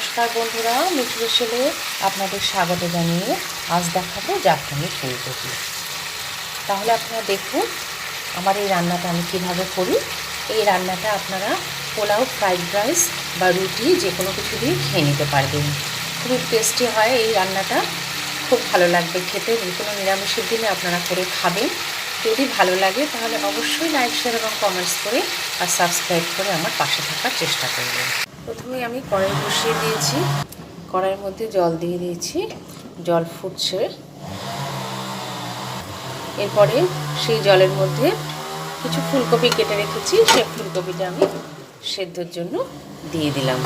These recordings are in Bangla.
নমস্কার বন্ধুরা মিঠু ছেলে আপনাদের স্বাগত জানিয়ে আজ দেখাবো জাফরানি ফুলকপি। তাহলে আপনারা দেখুন, আমার এই রান্নাটা আমি কীভাবে করি। এই রান্নাটা আপনারা পোলাও, ফ্রাইড রাইস বা রুটি যে কোনো কিছু দিয়ে খেয়ে নিতে পারবেন। খুবই টেস্টি হয় এই রান্নাটা। খুব ভালো লাগবে খেতে, যে কোনো নিরামিষের দিনে আপনারা করে খাবেন। যদি ভালো লাগে তাহলে অবশ্যই লাইক শেয়ার এবং কমেন্টস করে আর সাবস্ক্রাইব করে আমার পাশে থাকার চেষ্টা করবেন। প্রথমে আমি কড়াই বসিয়ে দিয়েছি। কড়াইয়ের মধ্যে জল দিয়ে দিয়েছি। জল ফুটছে। এরপরে সেই জলের মধ্যে কিছু ফুলকপি কেটে রেখেছি। সেই ফুলকপিটা আমি সেদ্ধর জন্য দিয়ে দিলাম।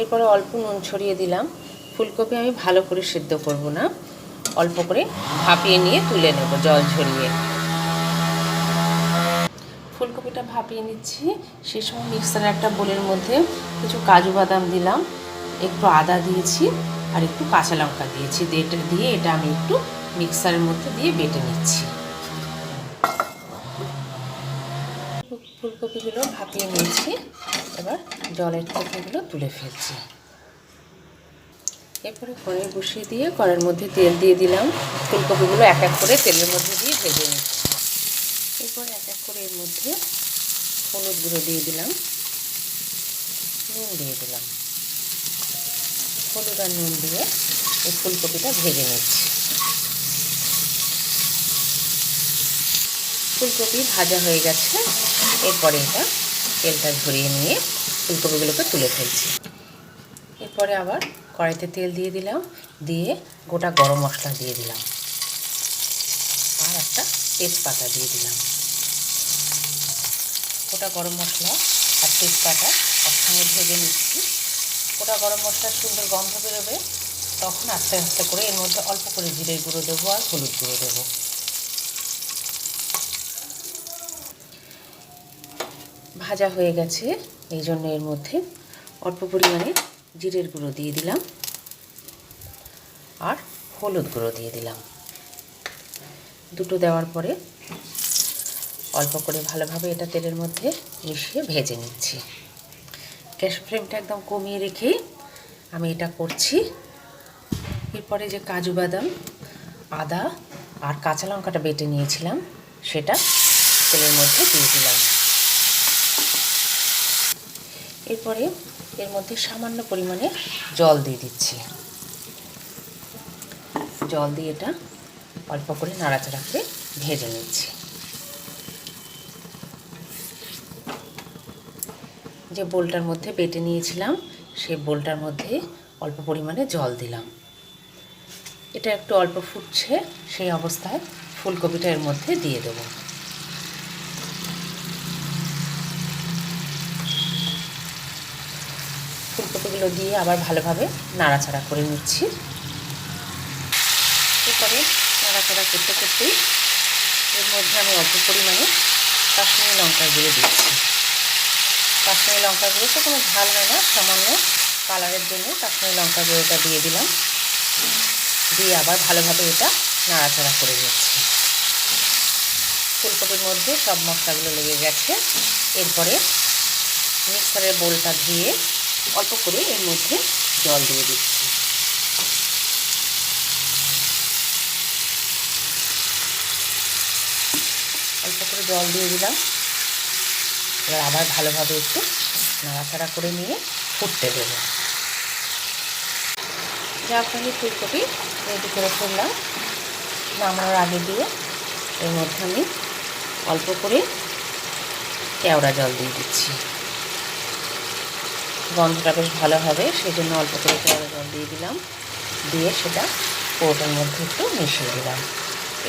এরপরে অল্প নুন ছড়িয়ে দিলাম। ফুলকপি আমি ভালো করে সেদ্ধ করব না। অল্প করে ভাপিয়ে নিয়ে তুলে নেব জল ঝরিয়ে ফুলকপিটা ভাপিয়ে নিচ্ছি। সেই সময় মিক্সার একটা বোলের মধ্যে কিছু কাজু বাদাম দিলাম। একটু আদা দিয়েছি আর একটু কাঁচা লঙ্কা দিয়েছি। এটা দিয়ে এটা আমি একটু মিক্সারের মধ্যে দিয়ে বেটে নিচ্ছি। ফুলকপিগুলো ভাপিয়ে নিয়েছি। এবার জলের থেকে তুলে ফেলছি। এরপরে কড়াই বসিয়ে দিয়ে কড়াইয়ের মধ্যে তেল দিয়ে দিলাম। ফুলকপিগুলো এক এক করে তেলের মধ্যে দিয়ে ভেজে নিচ্ছি। এরপর এক এক করে এর মধ্যে হলুদ গুঁড়ো দিয়ে দিলাম। নুন দিয়ে দিলাম। হলুদ আর নুন দিয়ে এই ফুলকপিটা ভেজে নিচ্ছি। ফুলকপি ভাজা হয়ে গেছে। এরপরে এটা তেলটা ঝরিয়ে নিয়ে ফুলকপিগুলোকে তুলে ফেলছি। এরপরে আবার কড়াইতে তেল দিয়ে দিলাম, দিয়ে গোটা গরম মশলা দিয়ে দিলাম। আর একটা তেজপাতা দিয়ে দিলাম। গোটা গরম মশলা আর তেজপাতা একসঙ্গে ভেজে নিচ্ছি। গোটা গরম মশলার সুন্দর গন্ধ বেরোবে। তখন আস্তে আস্তে করে এর মধ্যে অল্প করে জিরের গুঁড়ো দেবো আর হলুদ গুঁড়ো দেবো। ভাজা হয়ে গেছে, এই জন্য এর মধ্যে অল্প পরিমাণে জিরের গুঁড়ো দিয়ে দিলাম আর হলুদ গুঁড়ো দিয়ে দিলাম। দুটো দেওয়ার পরে অল্প করে ভালোভাবে এটা তেলের মধ্যে মিশিয়ে ভেজে নিচ্ছি। গ্যাস ফ্লেমটা একদম কমিয়ে রেখে আমি এটা করছি। এরপরে যে কাজু বাদাম, আদা আর কাঁচা লঙ্কাটা বেটে নিয়েছিলাম, সেটা তেলের মধ্যে দিয়ে দিলাম। এরপরে এর মধ্যে সামান্য পরিমাণে জল দিয়ে দিচ্ছি। জল দিয়ে এটা অল্প করে নাড়াচাড়া করে ভেজে নিচ্ছি। যে বোলটার মধ্যে বেটে নিয়েছিলাম সেই বোলটার মধ্যে অল্প পরিমাণে জল দিলাম। এটা একটু অল্প ফুটছে, সেই অবস্থায় ফুলকপিটা এর মধ্যে দিয়ে দেবো। ফুলকপিগুলো দিয়ে আবার ভালোভাবে নাড়াচাড়া করে নিচ্ছি। এরপরে নাড়াচাড়া করতে করতেই এর মধ্যে আমি অল্প পরিমাণে কাশ্মীরি লঙ্কা গুঁড়ো দিচ্ছি। কাশ্মীরি লঙ্কা গুঁড়ো। তো কোনো ঝাল হয় না, সামান্য কালারের জন্য কাশ্মীরি লঙ্কা গুঁড়োটা দিয়ে দিলাম। দিয়ে আবার ভালোভাবে এটা নাড়াচাড়া করে নিচ্ছি। ফুলকপির মধ্যে সব মশলাগুলো লেগে গেছে। এরপরে মিক্সারের বোলটা ধুয়ে অল্প করে এর মধ্যে জল দিয়ে দিচ্ছি। অল্প করে জল দিয়ে দিলাম। এবার আবার ভালোভাবে একটু নাড়াচাড়া করে নিয়ে ফুটতে দেবো। জাফরানি ফুলকপি রেডি করে ফেললাম। নামানোর আগে দিয়ে এর মধ্যে আমি অল্প করে কেওড়া জল দিয়ে দিচ্ছি। গন্ধটা বেশ ভালো হবে সেই জন্য অল্প করে কেওড়া জল দিয়ে দিলাম। দিয়ে সেটা পোটার মধ্যে একটু মিশিয়ে দিলাম।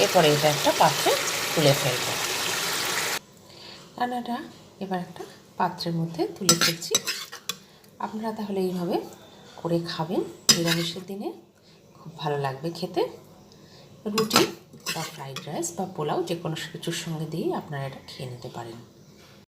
এরপরে এটা একটা পাত্রে তুলে ফেলব। রান্নাটা এবার একটা পাত্রের মধ্যে তুলে ফেলছি। আপনারা তাহলে এইভাবে করে খাবেন নিরামিষের দিনে। খুব ভালো লাগবে খেতে। রুটি বা ফ্রাইড রাইস বা পোলাও যে কোনো কিছুর সঙ্গে দিয়েই আপনারা এটা খেয়ে নিতে পারেন।